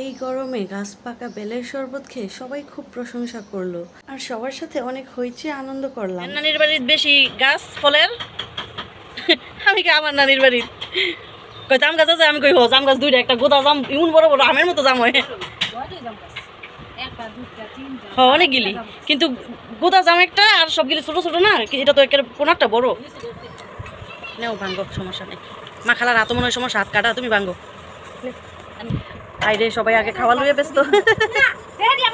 এই গরমে গাছ পাকা বেলের শরবত খেয়ে সবাই খুব প্রশংসা করল। আর সবার সাথে অনেক হইচে আনন্দ করলাম। নানির বাড়ির বেশি গাছ ফলের? আমি কি আমার নানির বাড়ির? কই জাম গাছ আছে? আমি কই, হো, জাম গাছ দুইটা, একটা গোদা জাম ইমন বড় বড় আমের মতো জাম হয়। হ অনেকগুলি কিন্তু গোদা জাম একটা আর সব সবগুলি ছোট ছোট না? এটা তো একের কোনারটা বড়। নেও ভাঙ্গো সমস্যা নেই। মা খালার হাতে মনে হয় সমস্যা, হাত কাটা, তুমি ভাঙ্গো। আইরে সবাই আগে খাওয়া লইয়ে ব্যস্ত।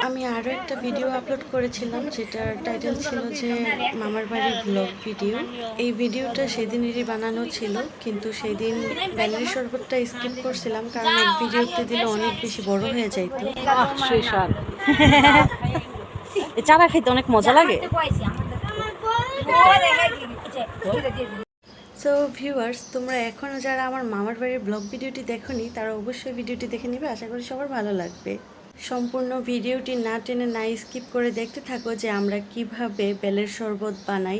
আমি আরও একটা ভিডিও আপলোড করেছিলাম যেটার টাইটেল ছিল যে মামার বাড়ির ব্লগ ভিডিও এই ভিডিওটা সেদিনেরই বানানো ছিল কিন্তু সেদিন বেলের শরবতটা স্কিপ করছিলাম কারণ এক ভিডিওতে দিলে অনেক বেশি বড় হয়ে যাইতো। সেই স্বাদ এই চারা খাইতে অনেক মজা লাগে। সো ভিউয়ার্স তোমরা এখনও যারা আমার মামার বাড়ির ব্লগ ভিডিওটি দেখোনি, তারা অবশ্যই ভিডিওটি দেখে নিবে। আশা করি সবার ভালো লাগবে। সম্পূর্ণ ভিডিওটি না টেনে না স্কিপ করে দেখতে থাকো যে আমরা কীভাবে বেলের শরবত বানাই।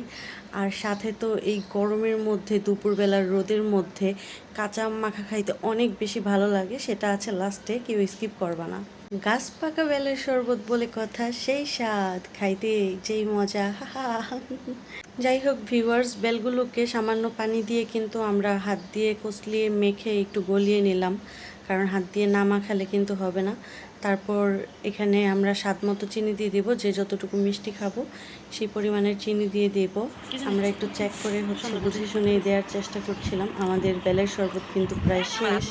আর সাথে তো এই গরমের মধ্যে, দুপুরবেলার রোদের মধ্যে কাঁচা মাখা খাইতে অনেক বেশি ভালো লাগে, সেটা আছে লাস্টে কেউ স্কিপ করবা না। গাছ পাকা বেলের শরবত বলে কথা, সেই স্বাদ, খাইতে যেই মজা হা। যাই হোক ভিউয়ার্স বেলগুলোকে সামান্য পানি দিয়ে কিন্তু আমরা হাত দিয়ে কচলিয়ে মেখে একটু গলিয়ে নিলাম। কারণ হাত দিয়ে না মাখালে কিন্তু হবে না। তারপর এখানে আমরা স্বাদ মতো চিনি দিয়ে দেবো যে যতটুকু মিষ্টি খাব সেই পরিমাণের চিনি দিয়ে দেব। আমরা একটু চেক করে হচ্ছে বুঝে শুনে দেওয়ার চেষ্টা করছিলাম আমাদের বেলের শরবত কিন্তু প্রায় শেষ।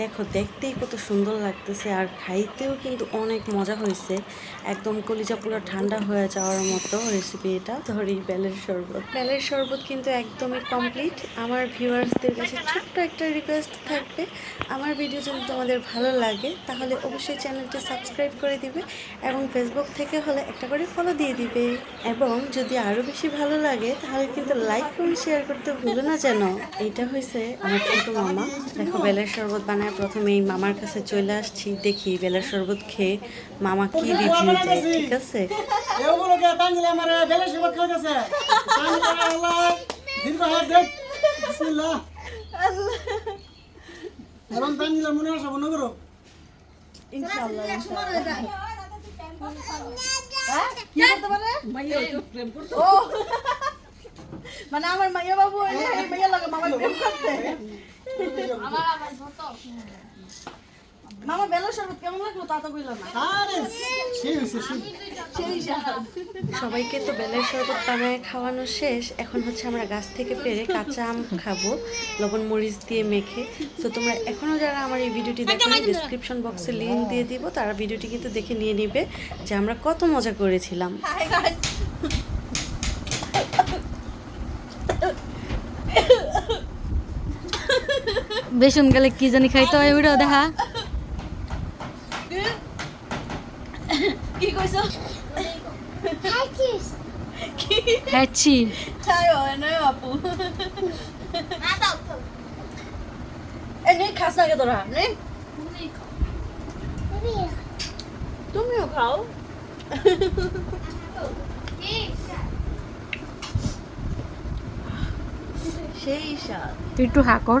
দেখো দেখতেই কত সুন্দর লাগতেছে আর খাইতেও কিন্তু অনেক মজা হয়েছে। একদম কলিজা পুরো ঠান্ডা হয়ে যাওয়ার মতো রেসিপি এটা। ধরি বেলের শরবত। বেলের শরবত কিন্তু একদমই কমপ্লিট আমার ভিউয়ার্সদের কাছে ছোট্ট একটা রিকোয়েস্ট থাকবে। আমার ভিডিও যদি তোমাদের ভালো লাগে তাহলে অবশ্যই চ্যানেলটি সাবস্ক্রাইব করে দিবে এবং ফেসবুক থেকে হলে একটা করে ফলো দিয়ে দিবে। এবং যদি আরও বেশি ভালো লাগে তাহলে কিন্তু লাইক কমেন্ট শেয়ার করতে ভুলো না যেন। এইটা হয়েছে আমার ছোট মামা। দেখো বেলের শরবত বানায় প্রথমে এই মামার কাছে চলে আসছি দেখি বেলের শরবত খেয়ে মামা কি রিভিউ দেয় ঠিক আছে? বিসমিল্লাহ। এবং তাঞ্জিলে মনে আসা মনে করো। মানে আমার মাইয়া বাবু মাইয়া লাগে মামা প্রেম করতে। মামা বেলা শরবত কেমন লাগল তা তো কইল না। আরে সবাইকে তো বেলের শরবত বানায় খাওয়ানো শেষ। এখন হচ্ছে আমরা গাছ থেকে পেরে কাঁচা আম খাব লবণ মরিচ দিয়ে মেখে। তো তোমরা এখনও যারা আমার এই ভিডিওটি দেখো ডিসক্রিপশন বক্সে লিঙ্ক দিয়ে দিব। তারা ভিডিওটি কিন্তু দেখে নিয়ে নিবে যে আমরা কত মজা করেছিলাম। বেসন গেলে কি জানি খাইতে হয় ওইটা দেখা। কি কইছো? হয় নেই খাস না কে তোরা তুমিও খাও সেই স্বাদ একটু হা কর